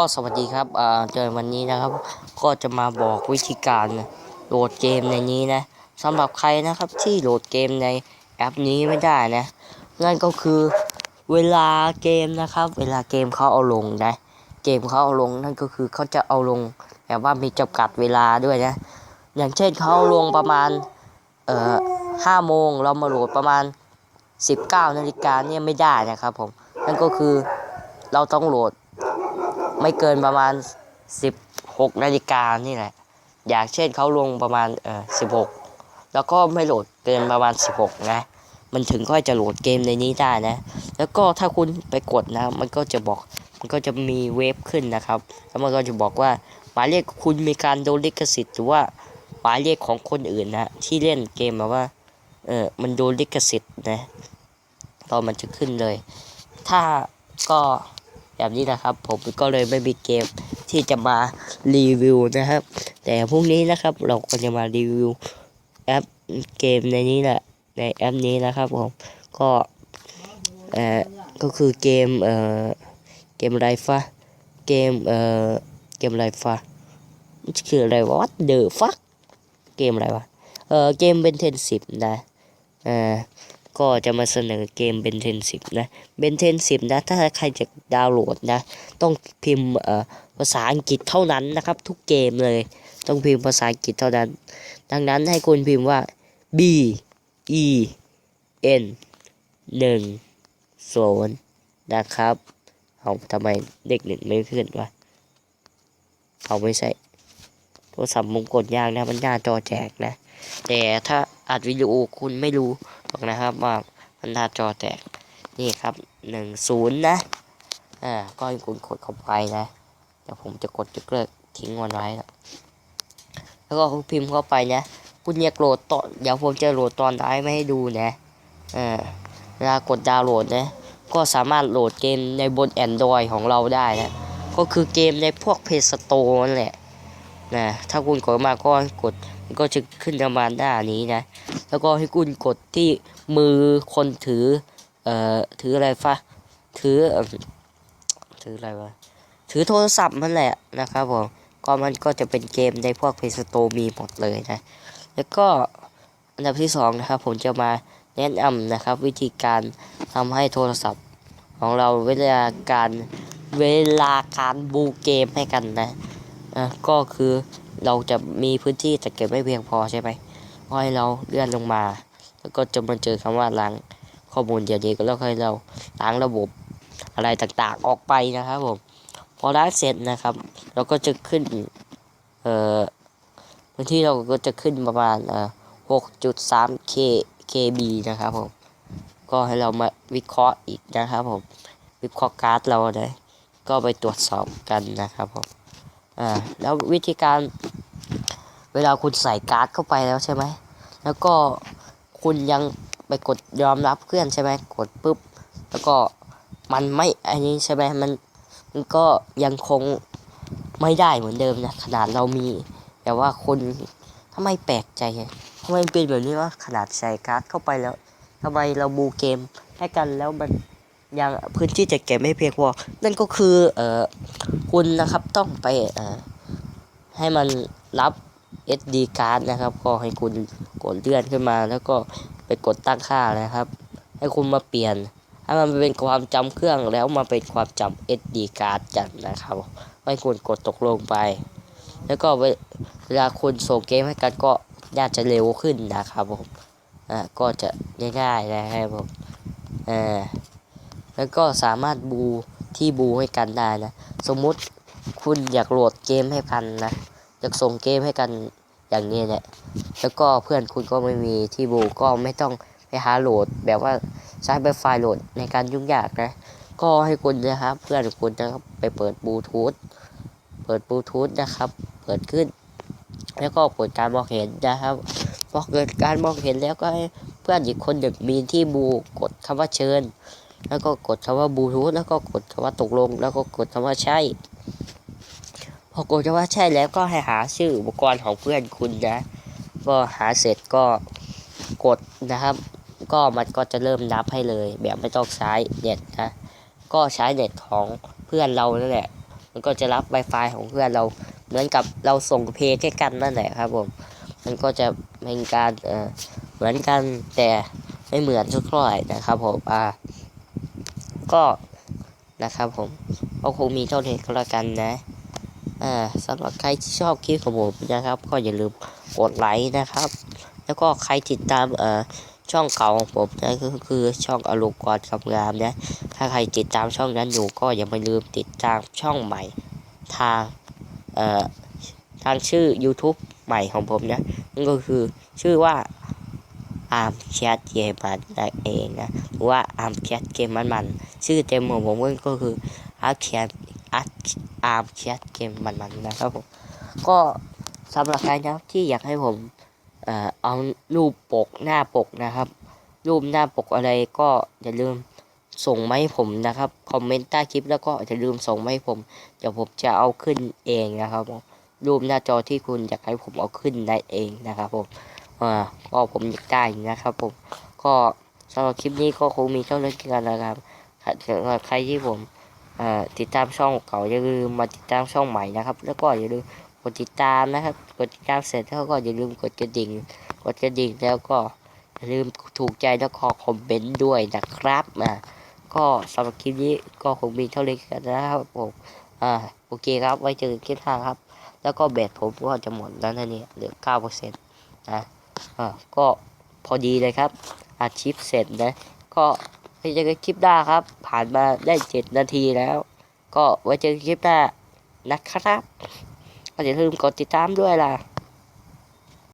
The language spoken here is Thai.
ก็สวัสดีครับเจอวันนี้นะครับ ก็จะมาบอกวิธีการโหลดเกมในนี้นะสำหรับใครนะครับที่โหลดเกมในแอปนี้ไม่ได้นะ นั่นก็คือเวลาเกมนะครับ เวลาเกมเขาเอาลงนะ เกมเขาเอาลงนั่นก็คือเขาจะเอาลงแบบว่ามีจำกัดเวลาด้วยนะ อย่างเช่นเขาเอาลงประมาณเอ่อห้าโมงเรามาโหลดประมาณ 19นาฬิกาเนี่ยไม่ได้นะครับผมนั่นก็คือเราต้องโหลด ไม่เกินประมาณ 16 นาฬิกานี่แหละ อย่างเช่นเขาลงประมาณเออ16 แล้วก็ไม่โหลดเกินประมาณ 16 นะ มันถึงค่อยจะโหลดเกมในนี้ได้นะ แล้วก็ถ้าคุณไปกดนะ มันก็จะบอก มันก็จะมีเวฟขึ้นนะครับ แล้วมันก็จะบอกว่าหมายเลขคุณมีการโดนลิขสิทธิ์หรือว่าหมายเลขของคนอื่นนะที่เล่นเกมแบบว่า เออมันโดนลิขสิทธิ์นะตอนมันจะขึ้นเลย ถ้าก็ แบบนี้นะครับ ผมก็เลยไม่มีเกมที่จะมารีวิวนะครับ แต่พรุ่งนี้นะครับเราก็จะมารีวิวแอปเกมในนี้แหละในแอปนี้นะครับผมก็เอ่อก็คือเกมเอ่อเกมไรฟะเกมเอ่อเกมไรฟะมันคืออะไรวะ What the fuck เกมอะไรวะเออเกมเบนเทนสิบนะเอ่า ก็จะมาเสนอเกมเบนเทนสิบนะเบนเทนสิบนะ ถ้าใครจะดาวน์โหลดนะ ต้องพิมพ์เอ่อภาษาอังกฤษเท่านั้นนะครับ ทุกเกมเลย ต้องพิมพ์ภาษาอังกฤษเท่านั้น ดังนั้นให้คุณพิมพ์ว่า B E N หนึ่งศูนนะครับ เอาทำไมเด็กหนึ่งไม่ขึ้นวะเอาไม่ใช่โทรศัพท์มงกดยากนะมันหน้าจอแจกนะ แต่ถ้าอัดวิดีโอคุณไม่รู้ อกนะครับว่ามันหน้าจอแตกนี่ครับหนึ่งศูนย์นะอ่าก็ให้คุณกดเข้าไปนะแต่ผมจะกดยกเลิกทิ้งมันไว้แล้วแล้วก็คุณพิมพ์เข้าไปนะคุณอยากโหลดตอนเดี๋ยวผมจะโหลดตอนท้ายไม่ให้ดูนะอ่าเวลากดดาวน์โหลดนะก็สามารถโหลดเกมในบน Android ของเราได้นะก็คือเกมในพวก Play Store นั่นแหละนะถ้าคุณกดมาก็กด ก็จะขึ้นประมาณหน้านี้นะ แล้วก็ให้คุณกดที่มือคนถือ เอ่อ ถืออะไรฟะ ถืออถืออะไรวะ ถือโทรศัพท์มันแหละนะครับผม ก็มันก็จะเป็นเกมในพวก Play s t o r มีหมดเลยนะ แล้วก็อันดับที่สองนะครับผมจะมาแนะนำนะครับ วิธีการทำให้โทรศัพท์ของเราเวลาการเวลาการบูเกมให้กันนะอะก็คือ เราจะมีพื้นที่แต่เก็บไม่เพียงพอใช่ไหมก็ให้เราเลื่อนลงมา แล้วก็จะมาเจอคำว่าล้างข้อมูลเดี๋ยวนี้ก็แล้วให้เราล้างระบบอะไรต่างๆออกไปนะครับผมพอล้างเสร็จนะครับ เราก็จะขึ้นเอ่อพื้นที่เราก็จะขึ้นประมาณเอ่อหกจุดสาม K KB นะครับผมก็ให้เรามาวิเคราะห์อีกนะครับผมวิเคราะห์การ์ดเราเนะก็ไปตรวจสอบกันนะครับผม อ่าแล้ววิธีการเวลาคุณใส่การ์ดเข้าไปแล้วใช่ไหม แล้วก็คุณยังไปกดยอมรับเพื่อนใช่ไหมกดปุ๊บ แล้วก็มันไม่อันนี้ใช่ไหมมันมันก็ยังคงไม่ได้เหมือนเดิมนะขนาดเรามี แต่ว่าคนทำไมแปลกใจทำไมเป็นแบบนี้วะขนาดใส่การ์ดเข้าไปแล้วทำไมเราบูเกมให้กันแล้วมัน ยังพื้นที่จะเก็บไม่เพียงพอ นั่นก็คือเอ่อคุณนะครับต้องไปเอ่อให้มันรับ SD card นะครับ ก็ให้คุณกดเลื่อนขึ้นมา แล้วก็ไปกดตั้งค่านะครับ ให้คุณมาเปลี่ยนให้มันเป็นความจำเครื่องแล้วมาเป็นความจำ SD card กันนะครับให้คุณกดตกลงไป แล้วก็เวลาคุณส่งเกมให้กันก็น่าจะเร็วขึ้นนะครับผมอ่าก็จะง่ายๆนะครับผมอ่า แล้วก็สามารถบูที่บูให้กันได้นะ สมมุติคุณอยากโหลดเกมให้กันนะ อยากส่งเกมให้กันอย่างนี้เนี่ยแล้วก็เพื่อนคุณก็ไม่มีที่บูก็ไม่ต้องไปหาโหลด แบบว่าใช้ไฟล์โหลดในการยุ่งยากนะ ก็ให้คุณนะครับ เพื่อนคุณนะครับไปเปิดบลูทูธ เปิดบลูทูธนะครับ เปิดขึ้น แล้วก็เปิดการมองเห็นนะครับ พอเกิดการมองเห็นแล้วก็ให้เพื่อนอีกคนหนึ่งมีที่บูกดคำว่าเชิญ แล้วก็กดคำว่าบลูทูธแล้วก็กดคำว่าตกลง แล้วก็กดคำว่าใช่ พอกดคำว่าใช่แล้วก็ให้หาชื่ออุปกรณ์ของเพื่อนคุณนะ ก็หาเสร็จก็กดนะครับ ก็มันก็จะเริ่มนับให้เลย แบบไม่ต้องใช้เน็ตนะ ก็ใช้เน็ตของเพื่อนเรานั่นแหละ มันก็จะรับ Wi-Fi ของเพื่อนเรา เหมือนกับเราส่งเพลงให้กันนั่นแหละครับผม มันก็จะเป็นการเออเหมือนกันแต่ไม่เหมือนสักเท่าไหร่นะครับผม อ่า ก็นะครับผมก็คงมีเท่านี้ก็แล้วกันนะอ่าสำหรับใครที่ชอบคลิปของผมนะครับ ก็อย่าลืมกดไลค์นะครับ แล้วก็ใครติดตามเอ่อช่องเก่าของผมนะก็คือช่องอารมณ์กรกับงามนะถ้าใครติดตามช่องนั้นอยู่ก็อย่าไปลืมติดตามช่องใหม่ทางเอ่อทางชื่อ YouTube ใหม่ของผมนะนั่นก็คือชื่อว่า อาร์มแคทเกมมันนั่นเองนะหรือว่าอาร์มแคทเกมมันมันชื่อเต็มของผมก็คืออาร์แคทอาร์มแคทเกมมันมันนะครับผมก็สำหรับใครนะครับที่อยากให้ผมเอ่อเอารูปปกหน้าปกนะครับ รูปหน้าปกอะไรก็อย่าลืมส่งมาให้ผมนะครับคอมเมนต์ใต้คลิปแล้วก็อย่าลืมส่งมาให้ผมเดี๋ยวผมจะเอาขึ้นเองนะครับผมรูปหน้าจอที่คุณอยากให้ผมเอาขึ้นได้เองนะครับผม อ่าก็ผมอยากได้นะครับผมก็สำหรับคลิปนี้ก็คงมีเท่านี้กันนะครับถ้าใครที่ผมติดตามช่องเก่าอย่าลืมมาติดตามช่องใหม่นะครับ แล้วก็อย่าลืมกดติดตามนะครับ กดติดตามเสร็จแล้วก็อย่าลืมกดกระดิ่ง กดกระดิ่งแล้วก็อย่าลืมถูกใจแล้วก็คอมเมนต์ด้วยนะครับอ่าก็สำหรับคลิปนี้ก็คงมีเท่านี้กันนะครับผมอ่าโอเคครับไว้เจอกันคลิปหน้าครับ แล้วก็แบตผมก็จะหมดแล้วนะเนี่ยเหลือเก้าเปอร์เซ็นต์นะ อ่าก็พอดีเลยครับอาชิปเสร็จนะ ก็ไว้เจอกันคลิปหน้าครับ ผ่านมาได้เจ็ดนาทีแล้ว ก็ไว้เจอกันคลิปหน้านะครับอย่าลืมกดติดตามด้วยล่ะ